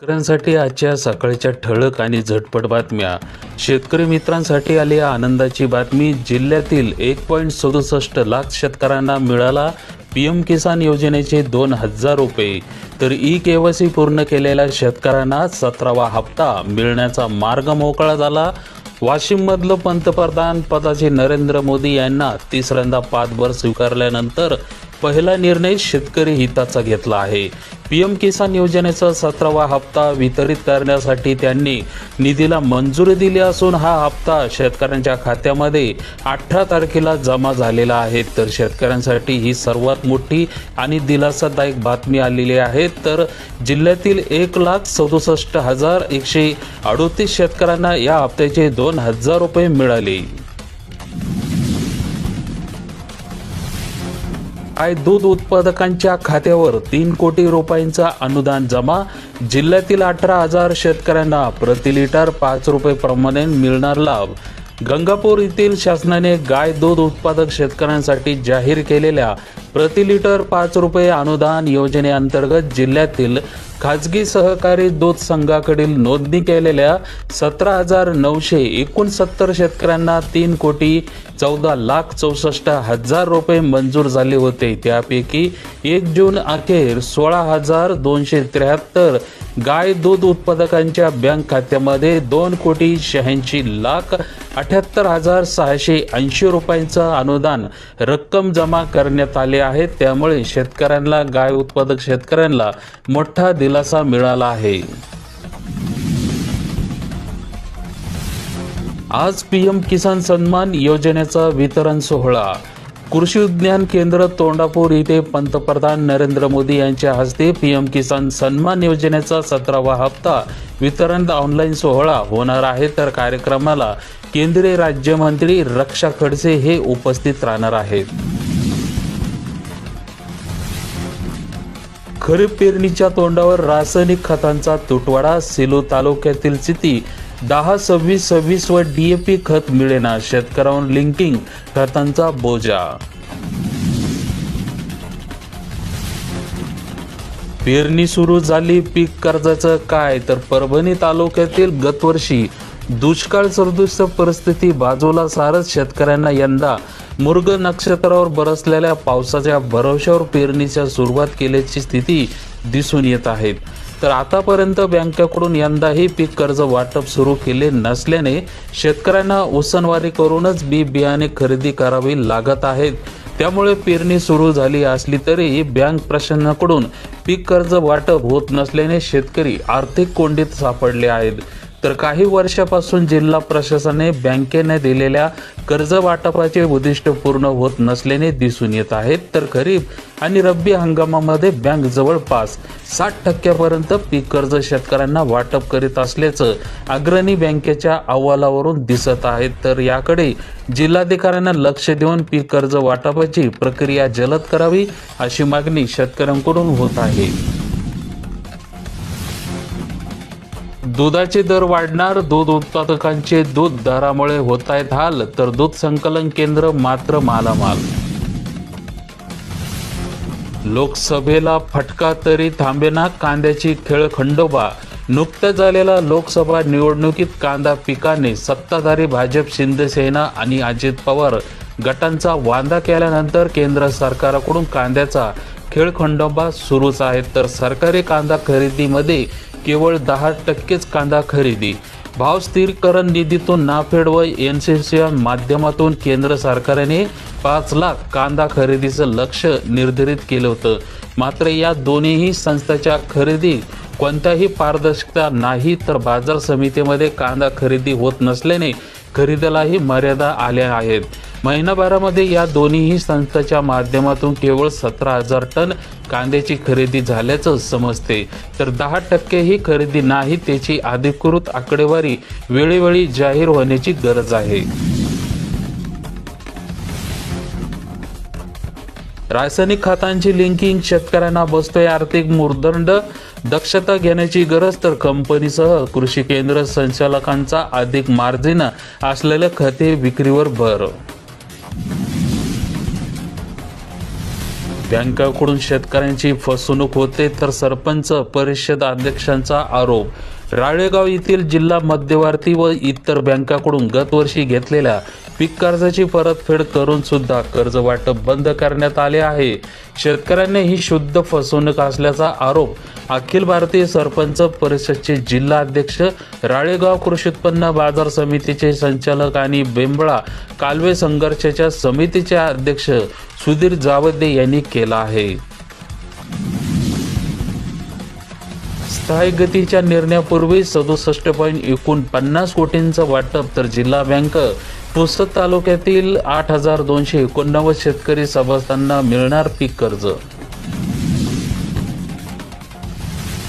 शेतकऱ्यांसाठी आजच्या सकाळच्या ठळक आणि झटपट बातम्या. शेतकरी मित्रांसाठी आली आनंदाची बातमी. जिल्ह्यातील एक पॉईंट सदुसष्ट लाख शेतकऱ्यांना मिळाला पी एम किसान योजनेचे दोन हजार रुपये. तर ई केवायसी पूर्ण केलेल्या शेतकऱ्यांना सतरावा हप्ता मिळण्याचा मार्ग मोकळा झाला. वाशिममधलं पंतप्रधान पदाचे नरेंद्र मोदी यांना तिसऱ्यांदा पाचभर स्वीकारल्यानंतर पहिला निर्णय शेतकरी हिताचा घेतला आहे. पी एम किसान योजनेचा सतरावा हप्ता वितरित करण्यासाठी त्यांनी निधीला मंजुरी दिली असून हा हप्ता शेतकऱ्यांच्या खात्यामध्ये अठरा तारखेला जमा झालेला आहे. तर शेतकऱ्यांसाठी ही सर्वात मोठी आणि दिलासादायक बातमी आलेली आहे. तर जिल्ह्यातील एक लाख सदुसष्ट हजार एकशे अडोतीस शेतकऱ्यांना या हप्त्याचे दोन हजार रुपये मिळाले. आय दूध उत्पादकांच्या खात्यावर तीन कोटी रुपयांचा अनुदान जमा. जिल्ह्यातील अठरा हजार शेतकऱ्यांना प्रति लिटर पाच रुपये प्रमाणे मिळणार लाभ. गंगापूर येथील शासनाने गाय दूध उत्पादक शेतकऱ्यांसाठी जाहीर केलेल्या प्रति लिटर पाच रुपये अनुदान योजनेअंतर्गत जिल्ह्यातील खाजगी सहकारी दूध संघाकडील नोंदणी केलेल्या सतरा हजार नऊशे एकोणसत्तर शेतकऱ्यांना तीन कोटी चौदा लाख चौसष्ट हजार रुपये मंजूर झाले होते. त्यापैकी एक जून अखेर सोळा हजार दोनशे त्र्याहत्तर गाय दूध उत्पादकांच्या बँक खात्यामध्ये दोन कोटी शहाऐंशी लाख अठ्याहत्तर हजार सहाशे ऐंशी रुपयांचं अनुदान रक्कम जमा करण्यात आले आहे. त्यामुळे शेतकऱ्यांना गाय उत्पादक शेतकऱ्यांना मोठा दिलासा मिळाला आहे. आज पीएम किसान सन्मान योजनेचा वितरण सोहळा. कृषी विज्ञान केंद्र तोंडापूर येथे पंतप्रधान नरेंद्र मोदी यांच्या हस्ते पीएम किसान सन्मान योजनेचा सतरावा हप्ता वितरण ऑनलाईन सोहळा होणार आहे. तर कार्यक्रमाला केंद्रीय राज्यमंत्री रक्षा खडसे हे उपस्थित राहणार आहेत. खरीप पेरणीच्या तोंडावर रासायनिक खतांचा तुटवडा सेलू तालुक्यातील स्थिती दहा सव्वीस सव्वीस व डीएपी खत मिळेना. शेतकऱ्यांवर लिंकिंग खतांचा बोजा. पेरणी सुरू झाली पीक कर्जाचं काय? तर परभणी तालुक्यातील गतवर्षी दुष्काळ सदृश परिस्थिती बाजूला सारच शेतकऱ्यांना यंदा मुर्ग नक्षत्रावर बरसलेल्या पावसाच्या भरवशावर पेरणीच्या सुरुवात केल्याची स्थिती दिसून येत आहेत तर आतापर्यंत बँकेकडून यंदाही पीक कर्ज वाटप सुरू केले नसल्याने शेतकऱ्यांना उसनवारी करूनच बी बियाणे खरेदी करावी लागत आहेत. त्यामुळे पेरणी सुरू झाली असली तरी बँक प्रशासनाकडून पीक कर्ज वाटप होत नसल्याने शेतकरी आर्थिक कोंडीत सापडले आहेत. तर काही वर्षापासून जिल्हा प्रशासनाने बँकेने दिलेल्या कर्ज वाटपाचे उद्दिष्ट पूर्ण होत नसल्याने दिसून येत आहेत. तर खरीप आणि रब्बी हंगामामध्ये बँक जवळपास साठ टक्क्यापर्यंत पीक कर्ज शेतकऱ्यांना वाटप करीत असल्याचं अग्रणी बँकेच्या अहवालावरून दिसत आहे. तर याकडे जिल्हाधिकाऱ्यांना लक्ष देऊन पीक कर्ज वाटपाची प्रक्रिया जलद करावी अशी मागणी शेतकऱ्यांकडून होत आहे. दुधाचे दर वाढणार दूध उत्पादकांचे दूध दरामुळे होत आहेत हाल तर दूध संकलन केंद्र मात्र मालामाल. लोकसभेला फटका तरी थांबेना कांद्याची खेळ खंडोबा. नुकत्याच झालेल्या लोकसभा निवडणुकीत कांदा पिकाने सत्ताधारी भाजप शिंदेसेना आणि अजित पवार गटांचा वांदा केल्यानंतर केंद्र सरकारकडून कांद्याचा खेळ खंडोबा सुरूच आहे. तर सरकारी कांदा खरेदीमध्ये केवळ दहा टक्केच कांदा खरेदी. भाव स्थिरीकरण निधीतून नाफेड व एन सी सीच्या माध्यमातून केंद्र सरकारने पाच लाख कांदा खरेदीचं लक्ष निर्धारित केलं होतं. मात्र या दोन्हीही संस्थाच्या खरेदी कोणत्याही पारदर्शकता नाही तर बाजार समितीमध्ये कांदा खरेदी होत नसल्याने खरेदीलाही मर्यादा आल्या आहेत. महिनाभरामध्ये या दोन्हीही संस्थेच्या माध्यमातून केवळ सतरा हजार टन कांद्याची खरेदी झाल्याचं समजते. तर दहा टक्के ही खरेदी नाही त्याची अधिकृत आकडेवारी वेळोवेळी जाहीर होण्याची गरज आहे. रासायनिक खतांची लिंकिंग शेतकऱ्यांना बसतोय आर्थिक मुर्दंड. दक्षता घेण्याची गरज तर कंपनीसह कृषी केंद्र संचालकांचा अधिक मार्जिन असलेल्या खते विक्रीवर भर. बँकाकडून शेतकऱ्यांची फसवणूक होते तर सरपंच परिषद अध्यक्षांचा आरोप राळेगाव येथील जिल्हा मध्यवर्ती व इतर बँकाकडून गतवर्षी घेतलेल्या पीक कर्जाची परतफेड करून सुद्धा कर्ज वाटप बंद करण्यात आले आहे. शेतकऱ्यांनी ही शुद्ध फसवणूक असल्याचा आरोप अखिल भारतीय सरपंच परिषदचे जिल्हा अध्यक्ष राळेगाव कृषी उत्पन्न बाजार समितीचे संचालक आणि बेंबळा कालवे संघर्षाच्या समितीचे अध्यक्ष सुधीर जावदे यांनी केला आहे. स्थायी गतीच्या निर्णयापूर्वी सदुसष्ट पॉईंट एकोणपन्नास कोटींचं वाटप तर जिल्हा बँक. पुसद तालुक्यातील आठ हजार दोनशे एकोणनव्वद शेतकरी सभासदांना मिळणार पीक कर्ज.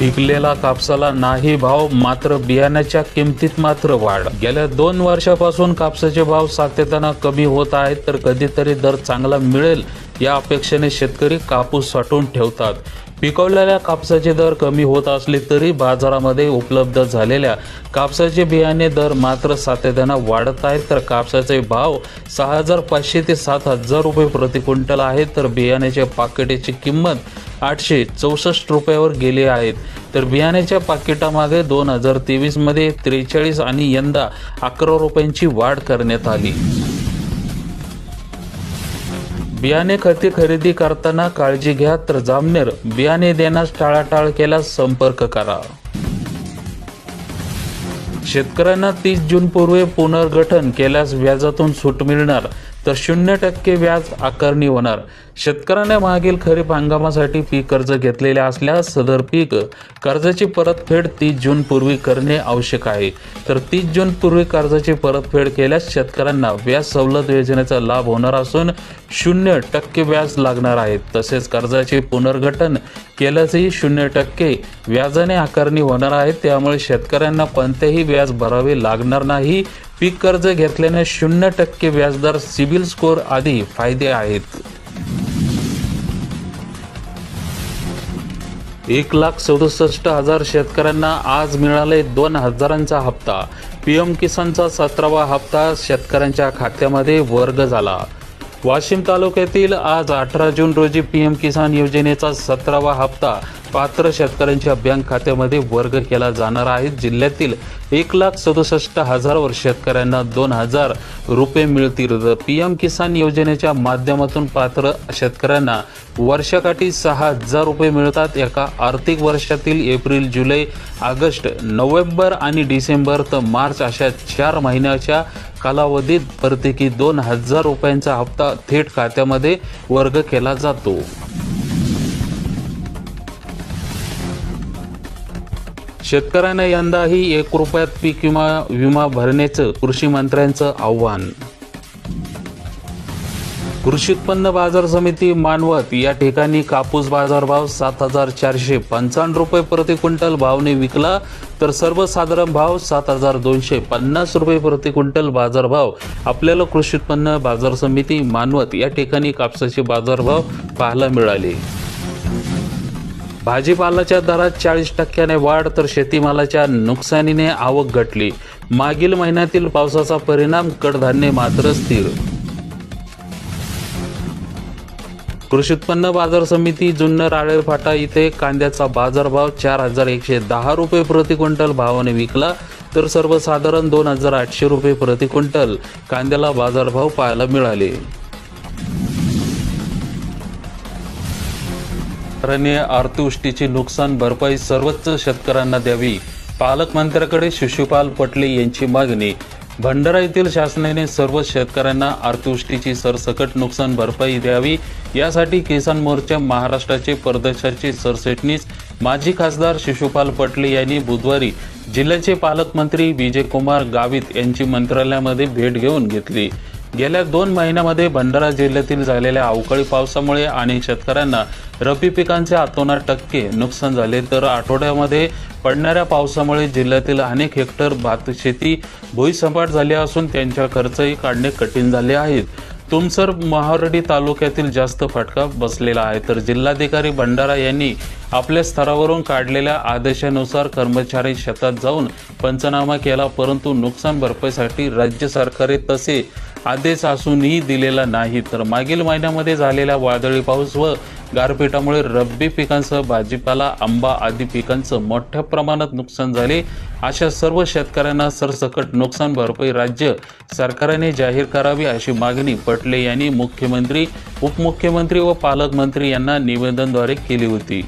पिकलेला कापसाला नाही भाव मात्र बियाण्याच्या किमतीत मात्र वाढ. गेल्या दोन वर्षापासून कापसाचे भाव सातत्यानं कमी होत आहेत तर कधीतरी दर चांगला मिळेल या अपेक्षेने शेतकरी कापूस साठवून ठेवतात. पिकवलेल्या कापसाचे दर कमी होत असले तरी बाजारामध्ये उपलब्ध झालेल्या कापसाचे बियाणे दर मात्र सातत्यानं वाढत आहेत. तर कापसाचे भाव सहा हजार पाचशे ते सात हजार रुपये प्रति क्विंटल आहेत. तर बियाण्याच्या पाकिटाची किंमत आठशे चौसष्ट रुपयावर गेली आहेत तर बियाण्याच्या पाकिटामागे दोन हजार तेवीसमध्ये त्रेचाळीस आणि यंदा अकरा रुपयांची वाढ करण्यात आली. बियाणे खते खरेदी करताना काळजी घ्या तर जामनेर. बियाणे देण्यास टाळाटाळ केल्यास संपर्क करा. शेतकऱ्यांना तीस जून पूर्वी पुनर्गठन केल्यास व्याजातून सूट मिळणार. तर शून्य टक्के व्याज आकारणी होणार. शेतकऱ्याने मागील खरीप हंगामासाठी पीक कर्ज घेतलेले असल्यास सदर पीक कर्जाची परतफेड तीस जून पूर्वी करणे आवश्यक आहे. तर तीस जून पूर्वी कर्जाची परतफेड केल्यास शेतकऱ्यांना व्याज सवलत योजनेचा लाभ होणार असून शून्य टक्के व्याज लागणार आहे. तसेच कर्जाचे पुनर्गठन केल्यासही शून्य टक्के व्याजाने आकारणी होणार आहे. त्यामुळे शेतकऱ्यांना कोणतेही व्याज भरावे लागणार नाही. पीक कर्ज घेतल्याने शून्य टक्के व्याजदर सिबिल स्कोअर आदी फायदे आहेत. एक लाख सदुसष्ट हजार शेतकऱ्यांना आज मिळाले दोन हजारांचा हप्ता. पीएम किसानचा सतरावा हप्ता शेतकऱ्यांच्या खात्यामध्ये वर्ग झाला. वाशिम तालुक्यातील आज अठरा जून रोजी पीएम किसान योजनेचा सतरावा हप्ता पात्र शेतकऱ्यांच्या बँक खात्यामध्ये वर्ग केला जाणार आहे. जिल्ह्यातील एक लाख सदुसष्ट हजारावर शेतकऱ्यांना दोन हजार रुपये मिळतील. पी एम किसान योजनेच्या माध्यमातून पात्र शेतकऱ्यांना वर्षाकाठी सहा हजार रुपये मिळतात. एका आर्थिक वर्षातील एप्रिल जुलै ऑगस्ट नोव्हेंबर आणि डिसेंबर तर मार्च अशा चार महिन्याच्या कालावधीत प्रत्येकी दोन हजार रुपयांचा हप्ता थेट खात्यामध्ये वर्ग केला जातो. शेतकऱ्यांना यंदाही एक रुपयात पीक विमा विमा भरण्याचं कृषी मंत्र्यांचं आव्हान. कृषी उत्पन्न बाजार समिती मानवत या ठिकाणी कापूस बाजारभाव सात हजार चारशे पंचावन्न रुपये प्रति क्विंटल भावने विकला तर सर्वसाधारण भाव सात हजार दोनशे पन्नास रुपये प्रति क्विंटल बाजारभाव आपल्याला कृषी उत्पन्न बाजार समिती मानवत या ठिकाणी कापसाचे बाजारभाव पाहायला मिळाले. भाजीपालाच्या दरात चाळीस टक्क्याने वाढ तर शेतीमालाच्या नुकसानीने आवक घटली. मागील महिन्यातील पावसाचा परिणाम कडधान्य मात्र स्थिर. कृषी उत्पन्न बाजार समिती जुन्नर राळेर फाटा इथे कांद्याचा बाजारभाव चार हजार एकशे दहा रुपये प्रति क्विंटल भावाने विकला तर सर्वसाधारण दोन हजार आठशे रुपये प्रति क्विंटल कांद्याला बाजारभाव पाहायला मिळाले. सरकारने अतिवृष्टीची नुकसान भरपाई सर्वच शेतकऱ्यांना द्यावी. पालकमंत्र्याकडे शिशुपाल पटले यांची मागणी. भंडारा येथील शासनाने सर्व शेतकऱ्यांना अतिवृष्टीची सरसकट नुकसान भरपाई द्यावी. यासाठी किसान मोर्चा महाराष्ट्राचे प्रदेशाचे सरचिटणीस माजी खासदार शिशुपाल पटले यांनी बुधवारी जिल्ह्याचे पालकमंत्री विजयकुमार गावित यांची मंत्रालयामध्ये भेट घेऊन घेतली. गेल्या दोन महिन्यामध्ये भंडारा जिल्ह्यातील झालेल्या अवकाळी पावसामुळे अनेक शेतकऱ्यांना रब्बी पिकांचे आतोनार टक्के नुकसान झाले तर आठवड्यामध्ये पडणाऱ्या पावसामुळे जिल्ह्यातील अनेक हेक्टर भात शेती भुईसपाट झाली असून त्यांच्या खर्चही काढणे कठीण झाले आहेत. तुमसर महारडी तालुक्यातील जास्त फटका बसलेला आहे तर जिल्हाधिकारी भंडारा यांनी आपल्या स्तरावरून काढलेल्या आदेशानुसार कर्मचारी शेतात जाऊन पंचनामा केला परंतु नुकसान भरपाईसाठी राज्य सरकारे तसे आदेश असूनही दिलेला नाही. तर मागील महिन्यामध्ये झालेला वादळी पाऊस व गारपिटामुळे रब्बी पिकांसह भाजीपाला आंबा आदी पिकांचं मोठ्या प्रमाणात नुकसान झाले. अशा सर्व शेतकऱ्यांना सरसकट नुकसान भरपाई राज्य सरकारने जाहीर करावी अशी मागणी पटले यांनी मुख्यमंत्री उपमुख्यमंत्री व पालकमंत्री यांना निवेदनद्वारे केली होती.